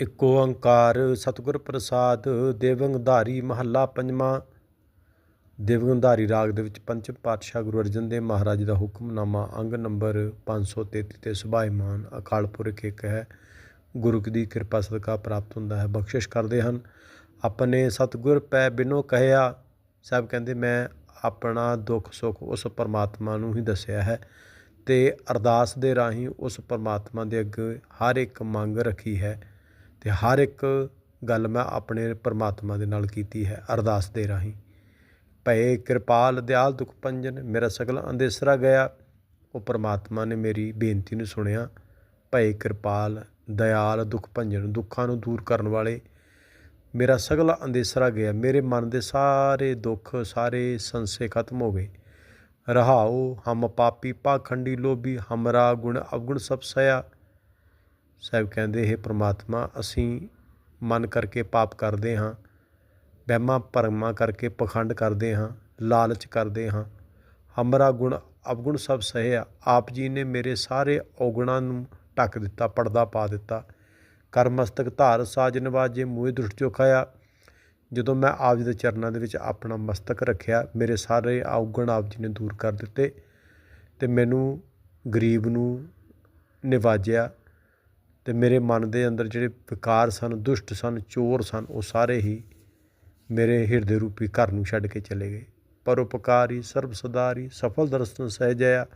ਇਕ ਓੰਕਾਰ ਸਤਿਗੁਰ ਪ੍ਰਸਾਦ ਦੇਵੰਗਧਾਰੀ ਮਹੱਲਾ ਪੰਜਵਾਂ। ਦੇਵੰਗਧਾਰੀ ਰਾਗ ਦੇ ਵਿੱਚ ਪੰਚਮ ਪਾਤਸ਼ਾਹ ਗੁਰੂ ਅਰਜਨ ਦੇਵ ਮਹਾਰਾਜ ਦਾ ਹੁਕਮਨਾਮਾ ਅੰਗ ਨੰਬਰ 533 ਤੇ ਸੁਭਾਇਮਾਨ ਅਕਾਲ ਪੁਰਖ ਇੱਕ ਹੈ। ਗੁਰੂ ਦੀ ਕਿਰਪਾ ਸਦਕਾ ਪ੍ਰਾਪਤ ਹੁੰਦਾ ਹੈ, ਬਖਸ਼ਿਸ਼ ਕਰਦੇ ਹਨ। ਆਪਣੇ ਸਤਿਗੁਰ ਪੈ ਬਿਨੋ ਕਹਿਆ ਸਾਹਿਬ ਕਹਿੰਦੇ ਮੈਂ ਆਪਣਾ ਦੁੱਖ ਸੁੱਖ ਉਸ ਪਰਮਾਤਮਾ ਨੂੰ ਹੀ ਦੱਸਿਆ ਹੈ ਤੇ ਅਰਦਾਸ ਦੇ ਰਾਹੀਂ ਉਸ ਪਰਮਾਤਮਾ ਦੇ ਅੱਗੇ ਹਰ ਇੱਕ ਮੰਗ ਰੱਖੀ ਹੈ। ਅਤੇ ਹਰ ਇੱਕ ਗੱਲ ਮੈਂ ਆਪਣੇ ਪਰਮਾਤਮਾ ਦੇ ਨਾਲ ਕੀਤੀ ਹੈ, ਅਰਦਾਸ ਦੇ ਰਾਹੀਂ। ਭਏ ਕਿਰਪਾਲ, ਦਿਆਲ ਦੁਖ ਭੰਜਨ ਮੇਰਾ ਸਗਲ ਅੰਦੇਸਰਾ ਗਿਆ। ਉਹ ਪਰਮਾਤਮਾ ਨੇ ਮੇਰੀ ਬੇਨਤੀ ਨੂੰ ਸੁਣਿਆ। ਭਏ ਕਿਰਪਾਲ, ਦਿਆਲ ਦੁਖ ਭੰਜਨ ਦੁੱਖਾਂ ਨੂੰ ਦੂਰ ਕਰਨ ਵਾਲੇ, ਮੇਰਾ ਸਗਲਾ ਅੰਦੇਸਰਾ ਗਿਆ। ਮੇਰੇ ਮਨ ਦੇ ਸਾਰੇ ਦੁੱਖ, ਸਾਰੇ ਸੰਸੇ ਖਤਮ ਹੋ ਗਏ। ਰਹਾਉ ਹਮ ਪਾਪੀ ਪਾਖੰਡੀ ਲੋਭੀ, ਹਮਰਾ ਗੁਣ ਅਵਗੁਣ ਸਭ ਸਇਆ ਸਾਹਿਬ ਕਹਿੰਦੇ ਇਹ ਪ੍ਰਮਾਤਮਾ, ਅਸੀਂ ਮਨ ਕਰਕੇ ਪਾਪ ਕਰਦੇ ਹਾਂ, ਵਹਿਮਾਂ ਭਰਮਾਂ ਕਰਕੇ ਪਖੰਡ ਕਰਦੇ ਹਾਂ, ਲਾਲਚ ਕਰਦੇ ਹਾਂ। ਹਮਰਾ ਗੁਣ ਅਵਗੁਣ ਸਭ ਸਹਿਆ। ਆਪ ਜੀ ਨੇ ਮੇਰੇ ਸਾਰੇ ਔਗਣਾਂ ਨੂੰ ਢੱਕ ਦਿੱਤਾ, ਪਰਦਾ ਪਾ ਦਿੱਤਾ। ਕਰਮਸਤਕ ਧਾਰ ਸਾਜ ਨਿਵਾਜੇ ਮੂਹੇ ਦ੍ਰਿਸ਼ਟ ਚੋਖਾਇਆ। ਜਦੋਂ ਮੈਂ ਆਪ ਜੀ ਦੇ ਚਰਨਾਂ ਦੇ ਵਿੱਚ ਆਪਣਾ ਮਸਤਕ ਰੱਖਿਆ, ਮੇਰੇ ਸਾਰੇ ਔਗਣ ਆਪ ਜੀ ਨੇ ਦੂਰ ਕਰ ਦਿੱਤੇ ਤੇ ਮੈਨੂੰ ਗਰੀਬ ਨੂੰ ਨਿਵਾਜਿਆ। ਅਤੇ ਮੇਰੇ ਮਨ ਦੇ ਅੰਦਰ ਜਿਹੜੇ ਵਿਕਾਰ ਸਨ, ਦੁਸ਼ਟ ਸਨ, ਚੋਰ ਸਨ, ਉਹ ਸਾਰੇ ਹੀ ਮੇਰੇ ਹਿਰਦੇ ਰੂਪੀ ਘਰ ਨੂੰ ਛੱਡ ਕੇ ਚਲੇ ਗਏ। ਪਰ ਉਪਕਾਰੀ ਸਰਬ ਸਦਾਰੀ ਸਫਲ ਦਰਸ਼ਨ ਸਹਿਜਿਆ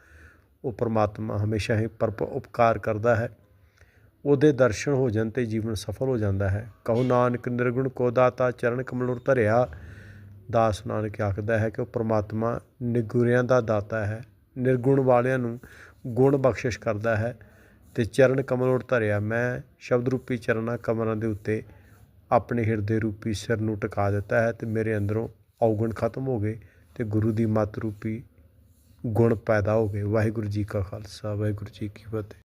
ਉਹ ਪਰਮਾਤਮਾ ਹਮੇਸ਼ਾ ਹੀ ਪਰਪ ਉਪਕਾਰ ਕਰਦਾ ਹੈ। ਉਹਦੇ ਦਰਸ਼ਨ ਹੋ ਜਾਣ ਤੇ ਜੀਵਨ ਸਫਲ ਹੋ ਜਾਂਦਾ ਹੈ। ਕਹੋ ਨਾਨਕ, ਨਿਰਗੁਣ ਕੋ ਦਾਤਾ, ਚਰਨ ਕਮਲੋਰ ਧਰਿਆ। ਦਾਸ ਨਾਨਕ ਆਖਦਾ ਹੈ ਕਿ ਉਹ ਪ੍ਰਮਾਤਮਾ ਨਿਗੁਰਿਆਂ ਦਾ ਦਾਤਾ ਹੈ। ਨਿਰਗੁਣ ਵਾਲਿਆਂ ਨੂੰ ਗੁਣ ਬਖਸ਼ਿਸ਼ ਕਰਦਾ ਹੈ। ਤੇ ਚਰਨ ਕਮਲ ਧਰਿਆ। ਮੈਂ ਸ਼ਬਦ ਰੂਪੀ ਚਰਨਾਂ ਕਮਰਾਂ ਦੇ ਉੱਤੇ ਆਪਣੇ ਹਿਰਦੇ ਰੂਪੀ ਸਿਰ ਨੂੰ ਟਿਕਾ ਦਿੱਤਾ ਹੈ ਤੇ ਮੇਰੇ ਅੰਦਰੋਂ ਔਗਣ ਖਤਮ ਹੋ ਗਏ ਤੇ ਗੁਰੂ ਦੀ ਮਤ ਰੂਪੀ ਗੁਣ ਪੈਦਾ ਹੋ ਗਏ। ਵਾਹਿਗੁਰੂ ਜੀ ਕਾ ਖਾਲਸਾ, ਵਾਹਿਗੁਰੂ ਜੀ ਕੀ ਫਤਿਹ।